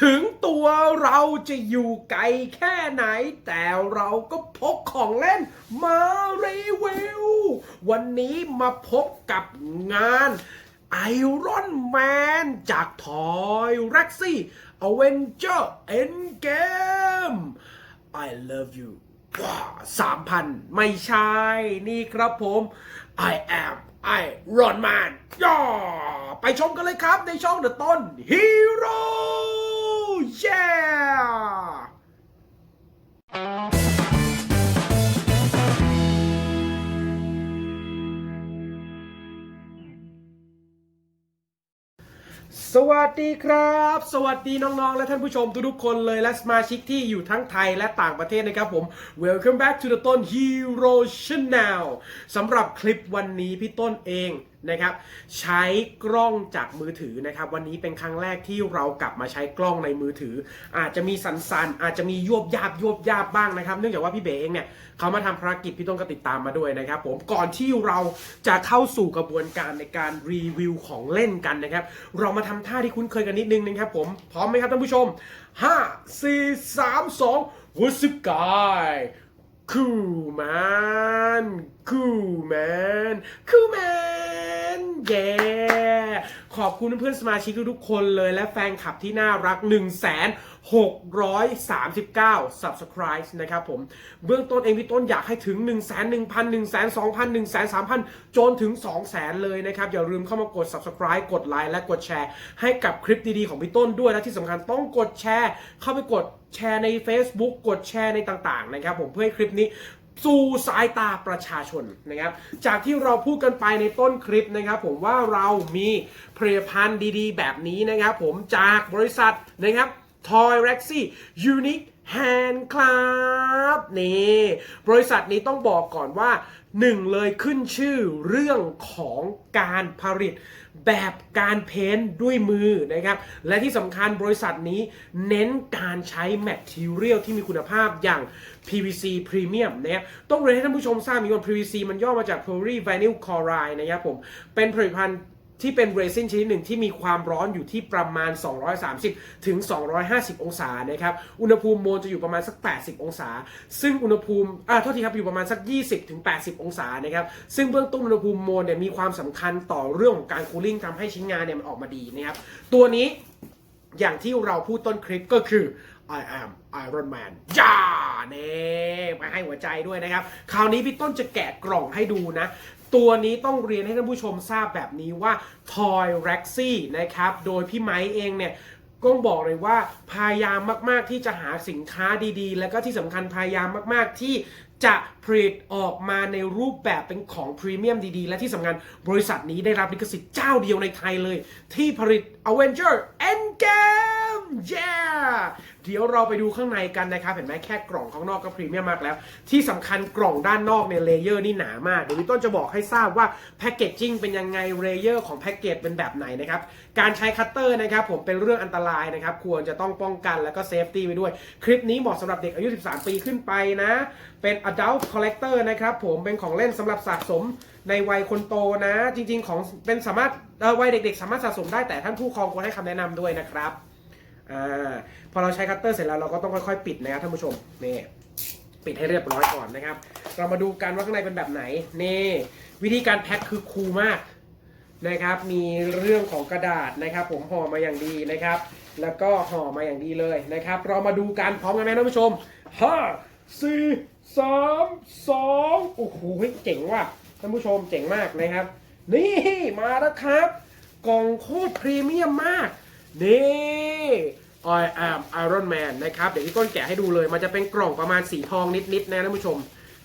ถึงตัวเราจะอยู่ไกลแค่ไหน แต่เราก็พกของเล่นมารีวิว วันนี้มาพบกับงานไอรอนแมนจากทอยแร็กซี่อเวนเจอร์เอ็นเกม I love you ว้าสามพันไม่ใช่ นี่ครับผม I am Iron Man ย่า ไปชมกันเลยครับในช่อง The ต้น Hero yeah สวัสดีครับ สวัสดีน้องๆ และท่านผู้ชมทุกๆคนเลยและสมาชิกที่อยู่ทั้งไทยและต่างประเทศนะครับผม Welcome back to the ต้น Hero Channel สำหรับคลิปวันนี้พี่ต้นเอง นะครับใช้กล้องจากมือถือนะครับ วันนี้เป็นครั้งแรกที่เรากลับมาใช้กล้องในมือถือ อาจจะมีสันๆอาจจะมียวบยาบยวบยาบบ้างนะครับ เนื่องจากว่าพี่เบเองเนี่ยเขามาทำภารกิจพี่ต้นก็ติดตามมาด้วยนะครับ ผมก่อนที่เราจะเข้าสู่กระบวนการในการรีวิวของเล่นกันนะครับ เรามาทำท่าที่คุ้นเคยกันนิดนึงนะครับ ผมพร้อมไหมครับท่านผู้ชม 5 4 3 2 What's up guy Cool man Cool man Cool man yeah ขอบคุณเพื่อนๆสมาชิกทุกๆคนเลยและแฟนคลับที่น่ารัก1 639 subscribe นะครับผม เบื้องต้นเองพี่ต้นอยากให้ถึง 1 1 0 0 0 1 1 2 0 0 1 3 0 0 0 จนถึง 200,000 เลยนะครับ อย่าลืมเข้ามากด subscribe กดไลค์และกดแชร์ ให้กับคลิปดีๆ ของพี่ต้นด้วยและที่สำคัญต้องกดแชร์ เข้าไปกดแชร์ใน Facebook กดแชร์ในต่างๆนะครับผมเพื่อให้คลิปนี้ สู่สายตาประชาชนนะครับ จากที่เราพูดกันไปในต้นคลิปนะครับ ผมว่าเรามีผลิตภัณฑ์ดีๆ แบบนี้นะครับ ผมจากบริษัทนะครับ Toy r e x y Unique Hand Club นี่ บริษัทนี้ต้องบอกก่อนว่า หนึ่งเลยขึ้นชื่อเรื่องของการผลิตแบบการเพ้นด้วยมือนะครับ และที่สำคัญบริษัทนี้เน้นการใช้แมทเรียลที่มีคุณภาพอย่าง PVC Premium นะครับต้องเรียนให้ท่านผู้ชมทราบมีว่า PVC มันย่อมาจาก Polyvinyl Chloride นะครับผมเป็นผลิตภัณฑ์ ที่เป็นเรซินชนิดหนึ่งที่มีความร้อนอยู่ที่ประมาณ 230 ถึง 250 องศานะครับ อุณหภูมิโมลจะอยู่ประมาณสัก 80 องศา ซึ่งอุณหภูมิอ่าโทษทีครับอยู่ประมาณสัก 20 ถึง 80 องศานะครับ ซึ่งเบื้องต้นอุณหภูมิโมลเนี่ยมีความสำคัญต่อเรื่องของการคูลิ่งทำให้ชิ้นงานเนี่ยมันออกมาดีนะครับ ตัวนี้อย่างที่เราพูดต้นคลิปก็คือ I am Iron Man ย่าเน่มาให้หัวใจด้วยนะครับ คราวนี้พี่ต้นจะแกะกล่องให้ดูนะ ตัวนี้ต้องเรียนให้ท่านผู้ชมทราบแบบนี้ว่า Toy r e x y นะครับ โดยพี่ไม้เองเนี่ยก็บอกเลยว่าพยายามมากๆที่จะหาสินค้าดีๆ แล้วก็ที่สำคัญพยายามมากๆที่จะผลิตออกมาในรูปแบบเป็นของพรีเมียมดีๆ และที่สำคัญบริษัทนี้ได้รับลิขสิทธิ์เจ้าเดียวในไทยเลย ที่ผลิต Avenger Endgame yeah เดี๋ยวเราไปดูข้างในกันนะครับ เห็นไหมแค่กล่องข้างนอกก็พรีเมียมมากแล้ว ที่สำคัญกล่องด้านนอกเนี่ยเลเยอร์นี่หนามากเดี๋ยวพี่ต้นจะบอกให้ทราบว่าแพคเกจจิ้งเป็นยังไงเลเยอร์ของแพคเกจเป็นแบบไหนนะครับการใช้คัตเตอร์นะครับผมเป็นเรื่องอันตรายนะครับควรจะต้องป้องกันแล้วก็เซฟตี้ไว้ด้วย คลิปนี้เหมาะสำหรับเด็กอายุ 13 ปีขึ้นไปนะ เป็น adult collector นะครับผมเป็นของเล่นสำหรับสะสมในวัยคนโตนะ จริง ๆ ของเป็นสามารถวัยเด็ก ๆ สามารถสะสมได้แต่ท่านผู้ครองควรให้คำแนะนำด้วยนะครับ อาพอเราใช้คัตเตอร์เสร็จแล้วเราก็ต้องค่อยๆ ปิดนะครับท่านผู้ชมนี่ปิดให้เรียบร้อยก่อนนะครับ เรามาดูกันว่าข้างในเป็นแบบไหนนี่วิธีการแพ็คคือคูลมากนะครับ มีเรื่องของกระดาษนะครับ ผมห่อมาอย่างดีนะครับ แล้วก็ห่อมาอย่างดีเลยนะครับ เรามาดูกันพร้อมกันไหมท่านผู้ชมห้าสี่สามสองโอ้โหเจ๋งว่ะท่านผู้ชมเจ๋งมากนะครับ นี่มาแล้วครับ กล่องโคตรพรีเมียมมาก นี่ I am Iron Man นะครับ เดี๋ยวพี่ต้นแกะให้ดูเลย มันจะเป็นกล่องประมาณสีทองนิดๆนะท่านผู้ชม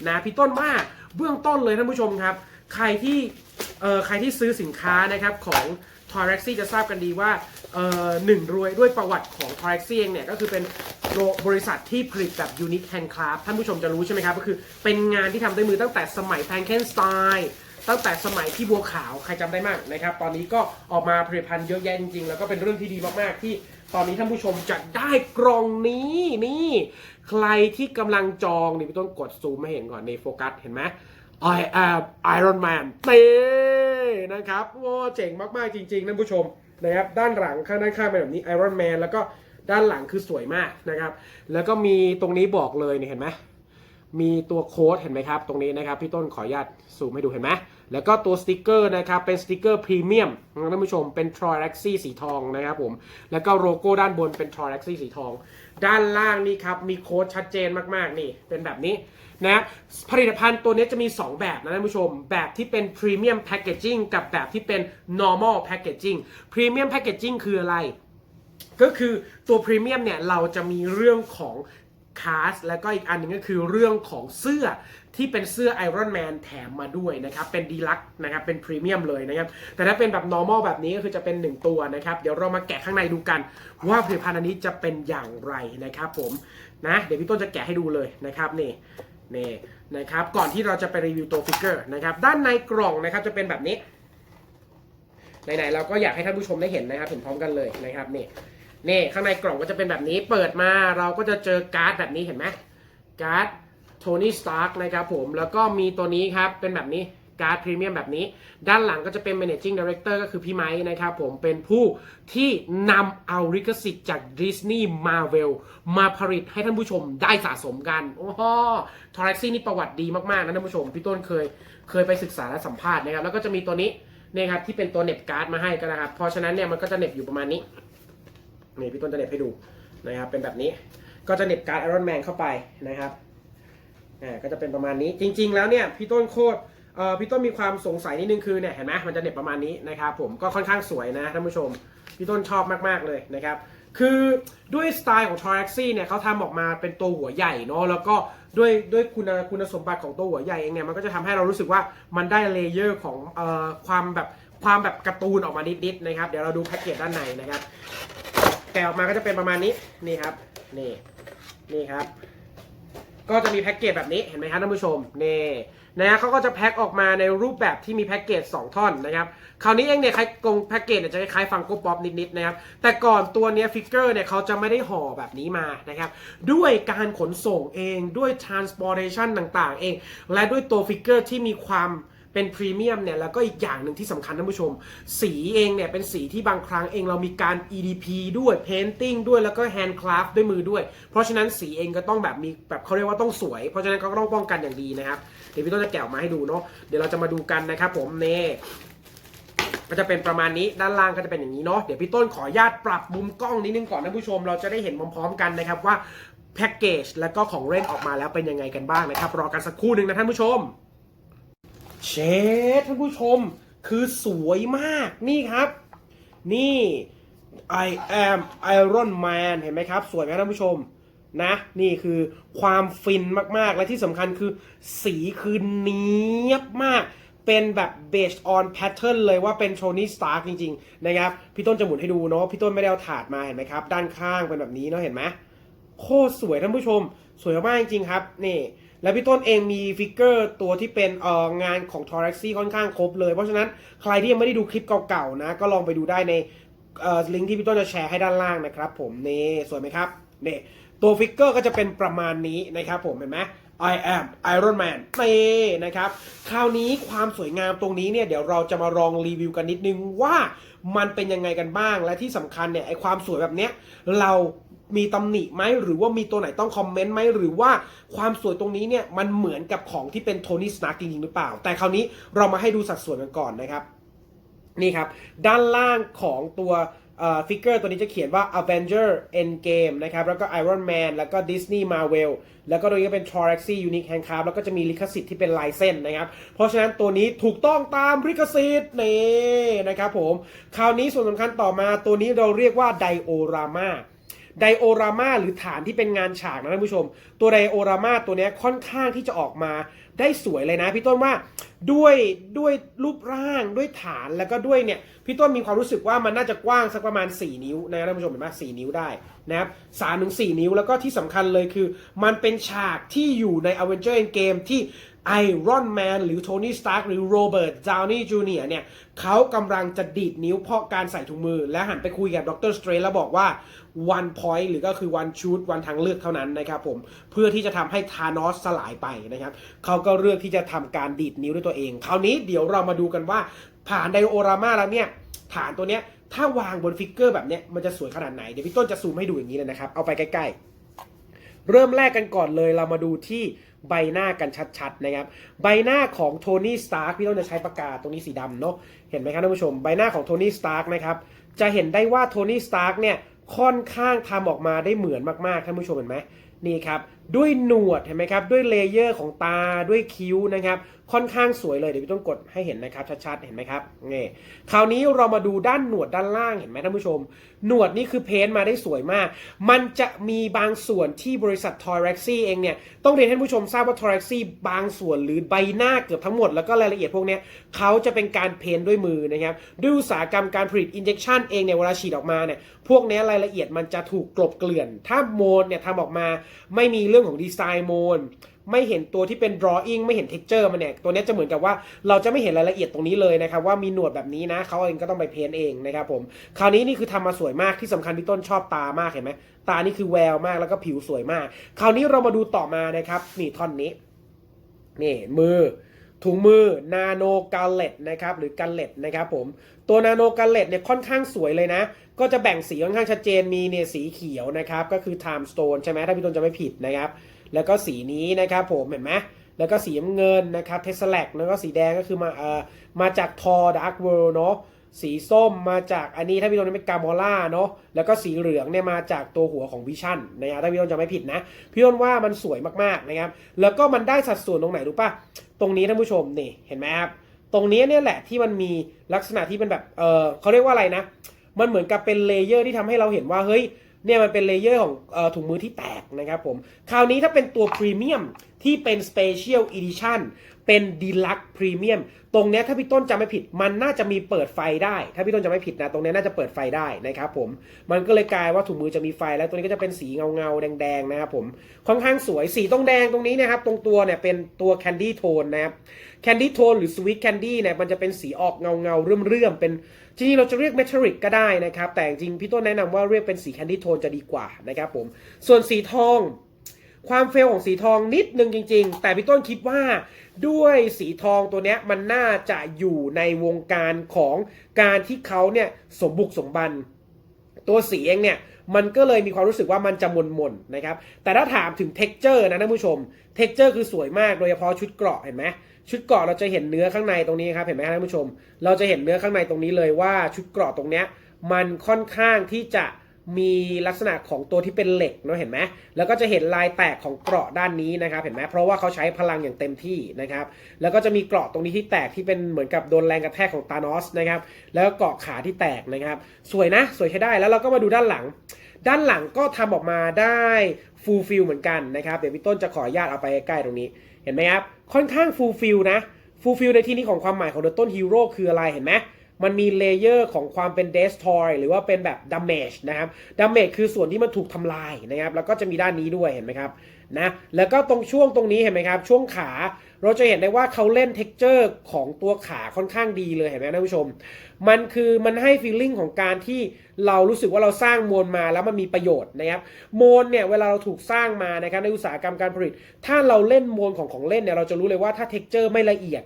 นะพี่ต้นว่าเบื้องต้นเลยท่านผู้ชมครับ ใครที่เอ่อใครที่ซื้อสินค้านะครับของ t o y r e x y จะทราบกันดีว่าเอ่อหนึ่งรวยด้วยประวัติของ t o y r e x y เองเนี่ยก็คือเป็นบริษัทที่ผลิตแบบ Unique Handcraft ท่านผู้ชมจะรู้ใช่ไหมครับ ก็คือเป็นงานที่ทำด้วยมือตั้งแต่สมัย Frankenstein ตั้งแต่สมัยพี่บัวขาวใครจำได้มากนะครับ ตอนนี้ก็ออกมาผลิตภัณฑ์เยอะแยะจริงๆ แล้วก็เป็นเรื่องที่ดีมากๆ ที่ตอนนี้ท่านผู้ชมจะได้กล่องนี้นี่ ใครที่กำลังจองนี่พี่ต้นกดซูมมาเห็นก่อนในโฟกัสเห็นไหม I am Iron Man เต้นะครับว้าเจ๋งมากๆจริงๆท่านผู้ชมนะครับด้านหลังข้างด้านข้างเป็นแบบนี้ Iron Man แล้วก็ด้านหลังคือสวยมากนะครับ แล้วก็มีตรงนี้บอกเลยเนี่ยเห็นไหมมีตัวโค้ดเห็นไหมครับ ตรงนี้นะครับ พี่ต้นขออนุญาตซูมให้ดูเห็นไหม แล้วก็ตัวสติกเกอร์นะครับเป็นสติกเกอร์พรีเมียมนะท่านผู้ชมเป็น t r o y r e x y สีทองนะครับผมแล้วก็โลโก้ด้านบนเป็น t r o y r e x y สีทอง ด้านล่างนี่ครับมีโค้ดชัดเจนมากๆนี่เป็นแบบนี้นะผลิตภัณฑ์ตัวนี้จะมี 2 แบบนะท่านผู้ชม แบบที่เป็นพรีเมียมแพ c เกจจิ้งกับแบบที่เป็น normal packaging พรีเมียมแพ c เกจจิ้งคืออะไร ก็คือตัวพรีเมียมเนี่ยเราจะมีเรื่องของ คาสแล้วก็อีกอันหนึงก็คือเรื่องของเสื้อที่เป็นเสื้อ Iron Man แถมมาด้วยนะครับ เป็นดีลักนะครับ เป็นพรีเมียมเลยนะครับ แต่ถ้าเป็นแบบ normal แบบนี้ก็คือจะเป็น 1 ตัวนะครับ เดี๋ยวเรามาแกะข้างในดูกัน ว่าผลิตภัณฑ์อันนี้จะเป็นอย่างไรนะครับผมนะเดี๋ยวพี่ต้นจะแกะให้ดูเลยนะครับนี่นี่นะครับก่อนที่เราจะไปรีวิวตัวฟิกเกอร์นะครับด้านในกล่องนะครับจะเป็นแบบนี้ไหนๆเราก็อยากให้ท่านผู้ชมได้เห็นนะครับเห็นพร้อมกันเลยนะครับนี่ นี่ข้างในกล่องก็จะเป็นแบบนี้เปิดมาเราก็จะเจอการ์ดแบบนี้เห็นไหมการ์ดโทนี่สตาร์กนะครับผมแล้วก็มีตัวนี้ครับเป็นแบบนี้การ์ดพรีเมียมแบบนี้ ด้านหลังก็จะเป็น managing director ก็คือพี่ไม้นะครับผมเป็นผู้ที่นำเอาลิขสิทธิ์จาก Disney Marvel มาผลิตให้ท่านผู้ชมได้สะสมกัน โอ้โหทอร์เร็กซี่นี่ประวัติดีมาก ๆ นะท่านผู้ชม พี่ต้นเคยเคยไปศึกษาและสัมภาษณ์นะครับ แล้วก็จะมีตัวนี้เนี่ยครับที่เป็นตัวเน็บการ์ดมาให้ก็นนะครับ เพราะฉะนั้นเนี่ยมันก็จะเน็บอยู่ประมาณนี้ นี่พี่ต้นจะเน็บให้ดูนะครับเป็นแบบนี้ก็จะเน็บการ์ดไอรอนแมนเข้าไปนะครับอ่าก็จะเป็นประมาณนี้จริง ๆ แล้วเนี่ยพี่ต้นโคตรเอ่อพี่ต้นมีความสงสัยนิดนึงคือเนี่ยเห็นไหมมันจะเน็บประมาณนี้นะครับผมก็ค่อนข้างสวยนะท่านผู้ชมพี่ต้นชอบมากๆเลยนะครับคือด้วยสไตล์ของ t o r a x y เนี่ยเขาทำออกมาเป็นตัวหัวใหญ่เนาะแล้วก็ด้วยด้วยคุณคุณสมบัติของตัวหัวใหญ่เองเนี่ยมันก็จะทำให้เรารู้สึกว่ามันได้เลเยอร์ของเอ่อความแบบความแบบการ์ตูนออกมานิดๆนะครับเดี๋ยวเราดูแพ็กเกจด้านในนะครับ แกะออกมาก็จะเป็นประมาณนี้นี่ครับนี่นี่ครับ ก็จะมีแพ็กเกจแบบนี้เห็นไหมครับท่านผู้ชมนี่นะฮะเขาก็จะแพ็คออกมาในรูปแบบที่มีแพ็กเกจ2ท่อนนะครับคราวนี้เองเนี่ยคล้ายกงแพ็กเกจเนี่ยจะคล้ายฟังโกป๊อปนิดๆนะครับแต่ก่อนตัวเนี้ยฟิกเกอร์เนี่ยเขาจะไม่ได้ห่อแบบนี้มานะครับด้วยการขนส่งเองด้วย transportation ต่างๆ เอง และด้วยตัวฟิกเกอร์ที่มีความ เป็นพรีเมียมเนี่ยแล้วก็อีกอย่างหนึ่งที่สำคัญท่านผู้ชม สีเองเนี่ยเป็นสีที่บางครั้งเองเรามีการ EDP ด้วย Painting ด้วยแล้วก็ Handcraft ด้วยมือด้วย เพราะฉะนั้นสีเองก็ต้องแบบมีแบบเขาเรียกว่าต้องสวย เพราะฉะนั้นเขาก็ต้องป้องกันอย่างดีนะครับ เดี๋ยวพี่ต้นจะแกะออกมาให้ดูเนาะเดี๋ยวเราจะมาดูกันนะครับผมเน่ก็จะเป็นประมาณนี้ด้านล่างก็จะเป็นอย่างนี้เนาะเดี๋ยวพี่ต้นขออนุญาตปรับมุมกล้องนิดนึงก่อนท่านผู้ชม เราจะได้เห็นพร้อมๆกันนะครับว่าแพ็กเกจแล้วก็ของเล่นออกมาแล้วเป็นยังไงกันบ้างนะครับ รอกันสักครู่หนึ่งนะท่านผู้ชม เชดท่านผู้ชมคือสวยมากนี่ครับ นี่ I am Iron Man เห็นไหมครับ สวยไหมท่านผู้ชมนะ นี่คือความฟินมาก ๆ และที่สำคัญคือสีคือเนี้ยบมาก เป็นแบบ based on pattern เลยว่าเป็นโ o นี่สตาร์จริง ๆ นะครับ พี่ต้นจะหมุนให้ดูเนาะพี่ต้นไม่ได้เอาถาดมาเห็นไหมครับ ด้านข้างเป็นแบบนี้เนาะเห็นไหมโคตรสวยท่านผู้ชม สวยมากจริงๆครับ นี่ แล้วพี่ต้นเองมีฟิกเกอร์ตัวที่เป็นเอ่องานของ t o r a x y ค่อนข้างครบเลย เพราะฉะนั้นใครที่ยังไม่ได้ดูคลิปเก่าๆนะ ก็ลองไปดูได้ในเอ่อลิงก์ที่พี่ต้นจะแชร์ให้ด้านล่างนะครับผมนี่สวยไหมครับนี่ตัวฟิกเกอร์ก็จะเป็นประมาณนี้นะครับผมเห็นไหม I am Iron Man นี่นะครับ คราวนี้ความสวยงามตรงนี้เนี่ย เดี๋ยวเราจะมาลองรีวิวกันนิดนึงว่ามันเป็นยังไงกันบ้าง และที่สำคัญเนี่ย ไอความสวยแบบเนี้ย เรามีตำหนิไหมหรือว่ามีตัวไหนต้องคอมเมนต์ไหมหรือว่าความสวยตรงนี้เนี่ย มันเหมือนกับของที่เป็นโทนี่สตาร์กจริงๆหรือเปล่า แต่คราวนี้เรามาให้ดูสัดส่วนกันก่อนนะครับ นี่ครับ ด้านล่างของตัว ฟิกเกอร์ตัวนี้จะเขียนว่า Avenger Endgame นะครับ แล้วก็ Iron Man แล้วก็ Disney Marvel แล้วก็ตัวนี้ก็เป็น t o r a x y Unique Handcraft แล้วก็จะมีลิขสิทธิ์ที่เป็นลายเส้นนะครับ เพราะฉะนั้นตัวนี้ถูกต้องตามลิขสิทธิ์นี่นะครับผม คราวนี้ส่วนสำคัญต่อมาตัวนี้เราเรียกว่า Diorama ไดโอรามาหรือฐานที่เป็นงานฉากนะท่านผู้ชม ตัวไดโอรามาตัวนี้ค่อนข้างที่จะออกมาได้สวยเลยนะพี่ต้นว่าด้วยด้วยรูปร่างด้วยฐานแล้วก็ด้วยเนี่ยพี่ต้นมีความรู้สึกว่ามันน่าจะกว้างสักประมาณ 4 นิ้วนะท่านผู้ชมเห็นไหมสี่นิ้วได้นะครับสามถึงสี่นิ้วแล้วก็ที่สำคัญเลยคือ มันเป็นฉากที่อยู่ใน a v e n g e r Endgame ที่ ไอรอนแมนหรือโทนี่สตาร์กหรือโรเบิร์ตดาวนี่จูเนียร์เนี่ยเขากำลังจะดีดนิ้วเพราะการใส่ถุงมือ และหันไปคุยกับดรสเตรนแล้วบอกว่า one point หรือก็คือ one shoot one ทางเลือกเท่านั้นนะครับผม เพื่อที่จะทำให้ธานอสสลายไปนะครับ เขาก็เลือกที่จะทำการดีดนิ้วด้วยตัวเอง คราวนี้เดี๋ยวเรามาดูกันว่า ผ่านไดโอรามาแล้วเนี่ยฐานตัวเนี้ยถ้าวางบนฟิกเกอร์แบบเนี้ยมันจะสวยขนาดไหน เดี๋ยวพี่ต้นจะซูมให้ดูอย่างนี้เลยนะครับ เอาไปใกล้ ๆ เริ่มแรกกันก่อนเลยเรามาดูที่ ใบหน้ากันชัดๆนะครับ ใบหน้าของโทนี่สตาร์คพี่ต้นจะใช้ปากกาตรงนี้สีดำเนาะเห็นไหมครับท่านผู้ชม ใบหน้าของโทนี่สตาร์คนะครับจะเห็นได้ว่าโทนี่สตาร์คเนี่ย ค่อนข้างทำออกมาได้เหมือนมากๆท่านผู้ชมเห็นไหมนี่ครับด้วยหนวดเห็นไหมครับด้วยเลเยอร์ของตาด้วยคิ้วนะครับค่อนข้างสวยเลยเดี๋ยวพี่ต้องกดให้เห็นนะครับชัดๆเห็นไหมครับนี่คราวนี้เรามาดูด้านหนวดด้านล่างเห็นไหมท่านผู้ชม หนวดนี่คือเพ้นมาได้สวยมาก มันจะมีบางส่วนที่บริษัท t o y r e x y เองเนี่ยต้องเรียนให้ท่านผู้ชมทราบว่า t o y r e x y บางส่วนหรือใบหน้าเกือบทั้งหมดแล้วก็รายละเอียดพวกนี้เขาจะเป็นการเพ้นด้วยมือนะครับด้วยอุตสาหกรรมการผลิต injection เองเนี่ยเวลาฉีดออกมาเนี่ย พวกนี้รายละเอียดมันจะถูกกลบเกลื่อน ถ้าโมนเนี่ยทำออกมาไม่มีเรื่องของดีไซน์โมนไม่เห็นตัวที่เป็น drawing ไม่เห็น texture มันเนี่ย ตัวนี้จะเหมือนกับว่าเราจะไม่เห็นรายละเอียดตรงนี้เลยนะครับ ว่ามีหนวดแบบนี้นะ เขาเองก็ต้องไปเพ้นท์เองนะครับผม คราวนี้นี่คือทำมาสวยมากที่สำคัญพี่ต้นชอบตามากเห็นไหม ตานี่คือแววมากแล้วก็ผิวสวยมาก คราวนี้เรามาดูต่อมานะครับ นี่ท่อนนี้ นี่มือถุงมือนาโนกาเลตนะครับหรือกันเลตนะครับผมตัวนาโนกาเลตเนี่ยค่อนข้างสวยเลยนะ ก็จะแบ่งสีค่อนข้างชัดเจนมีเนี่ยสีเขียวนะครับ ก็คือ time stone ใช่ไหมถ้าพี่ต้นจะไม่ผิดนะครับ แล้วก็สีนี้นะครับผมเห็นไหมแล้วก็สีน้ำเงินนะครับเทสลกแล้วก็สีแดงก็คือมาเอ่อมาจากทอดาร์กเวิลด์เนาะสีส้มมาจากอันนี้ถ้าพี่ต้นเป็นกามอล่าเนาะแล้วก็สีเหลืองเนี่ยมาจากตัวหัวของวิชั่นนะครับถ้าพี่ต้นจะไม่ผิดนะ พี่ต้นว่ามันสวยมากๆนะครับ แล้วก็มันได้สัดส่วนตรงไหนรู้ป่ะ ตรงนี้ท่านผู้ชมนี่เห็นไหมครับ ตรงนี้เนี่ยแหละที่มันมีลักษณะที่เป็นแบบเออเขาเรียกว่าอะไรนะ มันเหมือนกับเป็นเลเยอร์ที่ทำให้เราเห็นว่าเฮ้ยเนี่ยมันเป็นเลเยอร์ของอถุงมือที่แตกนะครับผม คราวนี้ถ้าเป็นตัวพรีเมียมที่เป็น Special Edition เป็น Deluxe Premium ตรงนี้ถ้าพี่ต้นจำไม่ผิด มันน่าจะมีเปิดไฟได้ ถ้าพี่ต้นจำไม่ผิดนะ ตรงนี้น่าจะเปิดไฟได้นะครับผมมันก็เลยกลายว่าถุงมือจะมีไฟแล้วตัวนี้ก็จะเป็นสีเงาเงาๆแดงๆนะครับผมค่อนข้างสวยสีตรงแดงตรงนี้นะครับ ตรงตัวเนี่ยเป็นตัว Candy Tone นะครับ Candy Tone หรือ Sweet Candy เนี่ยมันจะเป็นสีออกเงาเงาๆเรื่อมเป็นจริงๆเราจะเรียก Metallic ก็ได้นะครับแต่จริงพี่ต้นแนะนำว่าเรียกเป็นสี Candy Tone จะดีกว่านะครับผมส่วนสีทอง ความเฟลของสีทองนิดนึงจริง ๆ แต่พี่ต้นคิดว่าด้วยสีทองตัวเนี้ยมันน่าจะอยู่ในวงการของการที่เขาเนี่ยสมบุกสมบัน ตัวสีเองเนี่ยมันก็เลยมีความรู้สึกว่ามันจะมนมนนะครับ แต่ถ้าถามถึง t e x t อร์นะท่านผู้ชม t e x t อร์คือสวยมาก โดยเฉพาะชุดเกราะเห็นไหม ชุดเกราะเราจะเห็นเนื้อข้างในตรงนี้ครับเห็นไหมท่านผู้ชม เราจะเห็นเนื้อข้างในตรงนี้เลยว่าชุดเกราะตรงเนี้ยมันค่อนข้างที่จะ มีลักษณะของตัวที่เป็นเหล็กเนาะเห็นไหมแล้วก็จะเห็นลายแตกของเกราะด้านนี้นะครับเห็นไหมเพราะว่าเขาใช้พลังอย่างเต็มที่นะครับแล้วก็จะมีเกราะตรงนี้ที่แตกที่เป็นเหมือนกับโดนแรงกระแทกของตานอสนะครับแล้วก็เกาะขาที่แตกนะครับสวยนะสวยใช้ได้แล้วเราก็มาดูด้านหลัง ด้านหลังก็ทำออกมาได้ฟูลฟิลเหมือนกันนะครับเดี๋ยวพี่ต้นจะขออนุญาตเอาไปใกล้ตรงนี้เห็นไหมครับค่อนข้างฟูลฟิลนะฟูลฟิลในที่นี้ของความหมายของเดอะต้นฮีโร่คืออะไรเห็นไหม มันมีเลเยอร์ของความเป็น destroy หรือว่าเป็นแบบ damage นะครับ damage คือส่วนที่มันถูกทำลายนะครับ แล้วก็จะมีด้านนี้ด้วยเห็นไหมครับนะแล้วก็ตรงช่วงตรงนี้เห็นไหมครับ ช่วงขาเราจะเห็นได้ว่าเขาเล่น texture ของตัวขาค่อนข้างดีเลยเห็นไหมท่านผู้ชม มันคือมันให้ feeling ของการที่เรารู้สึกว่าเราสร้างมวลมาแล้วมันมีประโยชน์นะครับมวลเนี่ยเวลาเราถูกสร้างมานะครับในอุตสาหกรรมการผลิต ถ้าเราเล่นมวลของของเล่นเนี่ยเราจะรู้เลยว่าถ้า texture ไม่ละเอียด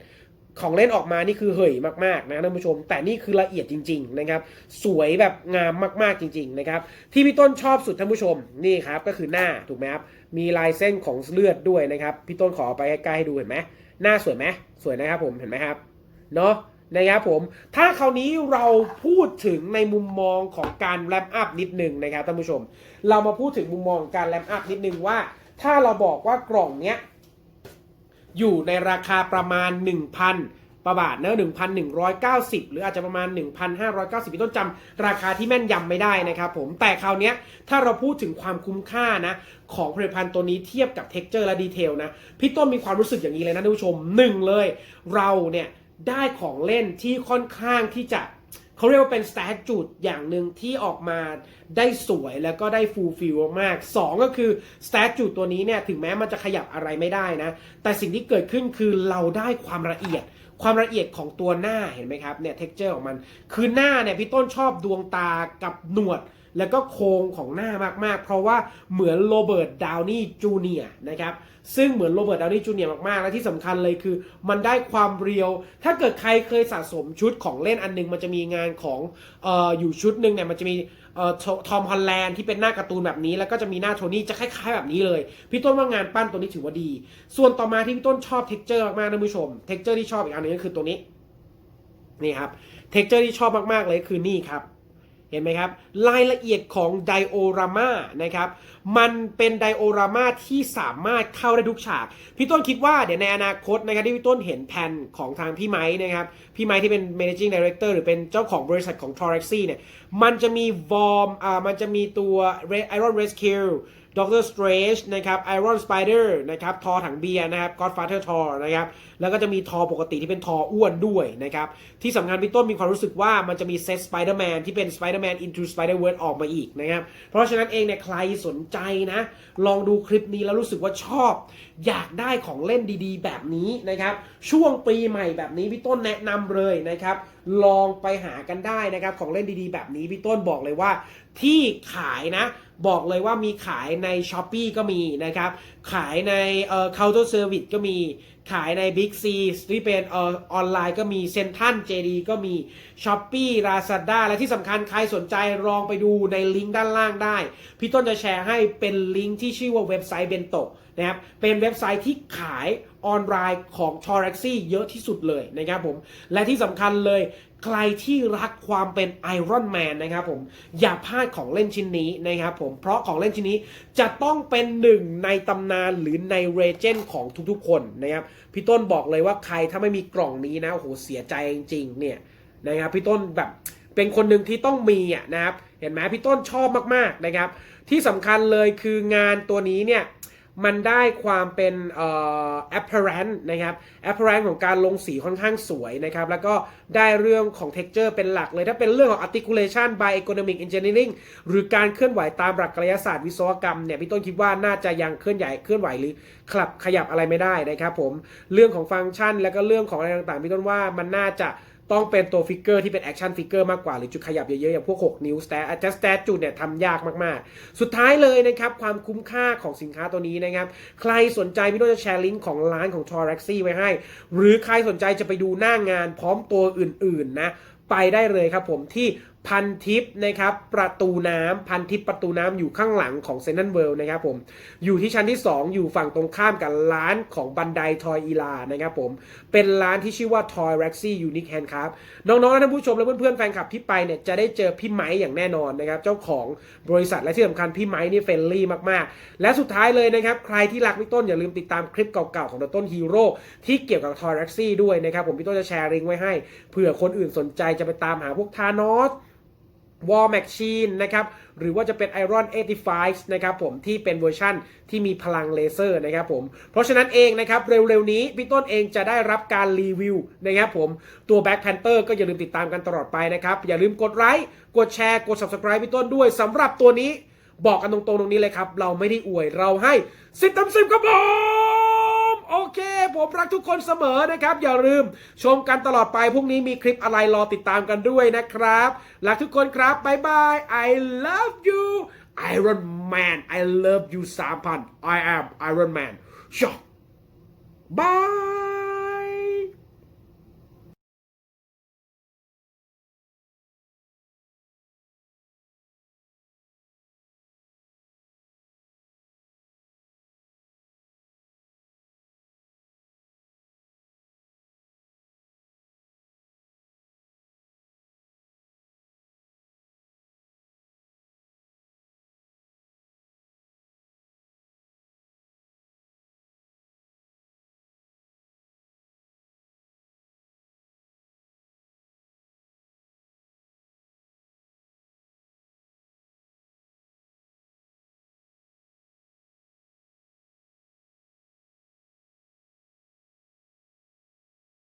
ของเล่นออกมานี่คือเหยมากๆนะท่านผู้ชม แต่นี่คือละเอียดจริง ๆนะครับ สวยแบบงามมากๆจริง ๆ นะครับ ที่พี่ต้นชอบสุดท่านผู้ชมนี่ครับก็คือหน้าถูกไหมครับมีลายเส้นของเลือดด้วยนะครับ พี่ต้นขอไปใกล้ๆให้ดูเห็นไหมหน้าสวยไหมสวยนะครับผมเห็นไหมครับเนาะนะครับผมถ้าคราวนี้เราพูดถึงในมุมมองของการแรมอัพนิดนึงนะครับท่านผู้ชม เรามาพูดถึงมุมมองของการแรมอัพนิดนึงว่า ถ้าเราบอกว่ากล่องเนี้ย อยู่ในราคาประมาณ 1,000 ประบาทเนอะ1,190 หรืออาจจะประมาณ 1,590พี่ต้นจำราคาที่แม่นยำไม่ได้นะครับผม แต่คราวนี้ถ้าเราพูดถึงความคุ้มค่านะ ของผลิตภัณฑ์ตัวนี้เทียบกับเท็กเจอร์และดีเทลนะ พี่ต้นมีความรู้สึกอย่างนี้เลยนะท่านผู้ชมหนึ่งเลย เราเนี่ยได้ของเล่นที่ค่อนข้างที่จะ เขาเรียกว่าเป็นสแตทจูดอย่างหนึ่งที่ออกมาได้สวยแล้วก็ได้ฟูลฟิลมากสองก็คือสแตทจูดตัวนี้เนี่ยถึงแม้มันจะขยับอะไรไม่ได้นะ แต่สิ่งที่เกิดขึ้นคือเราได้ความละเอียดความละเอียดของตัวหน้าเห็นไหมครับเนี่ยเท็กเจอร์ของมัน คือหน้าเนี่ยพี่ต้นชอบดวงตากับหนวด แล้วก็โครงของหน้ามากๆ เพราะว่าเหมือนโรเบิร์ตดาวนี่จูเนียนะครับ ซึ่งเหมือนโรเบิร์ตดาวนี่จูเนียร์มากๆ และที่สำคัญเลยคือ มันได้ความเรียว ถ้าเกิดใครเคยสะสมชุดของเล่นอันหนึง มันจะมีงานของเอ่ออยู่ชุดหนึ่งเนี่ยมันจะมีเอ่อทอมฮอลแลนด์ที่เป็นหน้าการ์ตูนแบบนี้ แล้วก็จะมีหน้าโทนี่จะคล้ายๆแบบนี้เลย พี่ต้นว่างานปั้นตัวนี้ถือว่าดี ส่วนต่อมาที่พี่ต้นชอบเท็กเจอร์มากๆนะผู้ชมเท็กเจอร์ที่ชอบอีกอันหนึงก็คือตัวนี้นี่ครับเท็กเจอร์ที่ชอบมากๆเลยคือนี่ครับ เห็นไหมครับ รายละเอียดของไดโอรามานะครับ มันเป็นไดโอรามาที่สามารถเข้าได้ทุกฉาก พี่ต้นคิดว่าเดี๋ยวในอนาคตนะครับที่พี่ต้นเห็นแผนของทางพี่ไม้นะครับ พี่ไม้ที่เป็น managing director หรือเป็นเจ้าของบริษัทของ t o r e x y เนี่ย มันจะมีวอร์มอ่ามันจะมีตัว Iron Rescue ด็อกเตอร์สเตรจนะครับไอรอนสไปเดอร์นะครับทอถังเบียร์นะครับก็อดฟาเธอร์ทอนะครับแล้วก็จะมีทอปกติที่เป็นทออ้วนด้วยนะครับที่สำคัญพี่ต้นมีความรู้สึกว่ามันจะมีเซตสไปเดอร์แมนที่เป็น Spider-Man Into Spider-Verse ออกมาอีกนะครับเพราะฉะนั้นเองเนี่ยใครสนใจนะลองดูคลิปนี้แล้วรู้สึกว่าชอบ อยากได้ของเล่นดีๆ แบบนี้นะครับช่วงปีใหม่แบบนี้พี่ต้นแนะนำเลยนะครับ ลองไปหากันได้นะครับ ของเล่นดีๆ แบบนี้พี่ต้นบอกเลยว่า ที่ขายนะ บอกเลยว่ามีขายใน s h อ p e e ก็มีนะครับ ขายในเอ่อ Counter Service ก็มี ขายใน Big C ที่เป็นเอ่อออนไลน์ก็มีเซ n นทัน JD ก็มี s h อ p e e Lazada และที่สำคัญใครสนใจลองไปดูในลิงก์ด้านล่างได้ พี่ต้นจะแชร์ให้เป็นลิงก์ที่ชื่อว่าเว็บไซต์เบนโตนะครับเป็นเว็บไซต์ที่ขาย ออนไลน์ของ t o r e x y เยอะที่สุดเลยนะครับผม และที่สำคัญเลยใครที่รักความเป็นไอรอนแมนนะครับผม อย่าพลาดของเล่นชิ้นนี้นะครับผม เพราะของเล่นชิ้นนี้จะต้องเป็นหนึ่งในตำนานหรือในเรเจนของทุกๆคนนะครับ พี่ต้นบอกเลยว่าใครถ้าไม่มีกล่องนี้นะโอ้โหเสียใจจริงๆเนี่ยนะครับพี่ต้นแบบเป็นคนหนึ่งที่ต้องมีอะนะครับ เห็นไหมพี่ต้นชอบมากๆนะครับ ที่สำคัญเลยคืองานตัวนี้เนี่ย มันได้ความเป็นเอ่อ apparent นะครับ apparent ของการลงสีค่อนข้างสวยนะครับ แล้วก็ได้เรื่องของ texture เป็นหลักเลย ถ้าเป็นเรื่องของ articulation by economic engineering หรือการเคลื่อนไหวตามหลักกายศาสตร์วิศวกรรมเนี่ยพี่ต้นคิดว่าน่าจะยังเคลื่อนไหวเคลื่อนไหวหรือขับขยับอะไรไม่ได้นะครับผม เรื่องของฟังก์ชัน แล้วก็เรื่องของอะไรต่างๆพี่ต้นว่ามันน่าจะ ต้องเป็นตัวฟิกเกอร์ที่เป็นแอคชั่นฟิกเกอร์มากกว่าหรือจุดขยับเยอะๆ อย่างพวก 6 นิ้วสแตทอสแตทจุดเนี่ยทำยากมากๆ สุดท้ายเลยนะครับ ความคุ้มค่าของสินค้าตัวนี้นะครับ ใครสนใจพี่ต้จะแชร์ลิงก์ของร้านของทอร์เร็กซี่ไว้ให้ หรือใครสนใจจะไปดูหน้างานพร้อมตัวอื่นๆนะไปได้เลยครับผมที่ พันทิปนะครับประตูน้ำพันทิปประตูน้ำอยู่ข้างหลังของเซนต์เวิลด์นะครับผมอยู่ที่ชั้นที่ 2 อยู่ฝั่งตรงข้ามกับร้านของบันไดทอยอีลานะครับผมเป็นร้านที่ชื่อว่า Toy Rexy Unique Handcraft น้องๆท่านผู้ชมและเพื่อนๆแฟนคลับที่ไปเนี่ยจะได้เจอพี่ไม้อย่างแน่นอนนะครับเจ้าของบริษัทและที่สำคัญพี่ไม้นี่เฟรนลี่มากๆ และสุดท้ายเลยนะครับใครที่รักพี่ต้นอย่าลืมติดตามคลิปเก่าๆของต้นฮีโร่ที่เกี่ยวกับ Toy Rexy ด้วยนะครับผมพี่ต้นจะแชร์ลิงก์ไว้ให้เผื่อคนอื่นสนใจจะไปตามหาพวกทานอส วอลแมชชีนนะครับหรือว่าจะเป็น Iron 85นะครับผมที่เป็นเวอร์ชั่นที่มีพลังเลเซอร์นะครับผมเพราะฉะนั้นเองนะครับเร็วๆนี้พี่ต้นเองจะได้รับการรีวิวนะครับผมตัว Black Panther ก็อย่าลืมติดตามกันตลอดไปนะครับ อย่าลืมกดไลค์กดแชร์กด Subscribe พี่ต้นด้วยสำหรับตัวนี้บอกกันตรงๆตรงนี้เลยครับ เราไม่ได้อวยเราให้สิบต็มสิบครับผม โอเค ผมรักทุกคนเสมอนะครับ อย่าลืมชมกันตลอดไปพรุ่งนี้มีคลิปอะไรรอติดตามกันด้วยนะครับ รักทุกคนครับบายบาย I love you Iron Man I love you 3,000 I am Iron Man ชอบบาย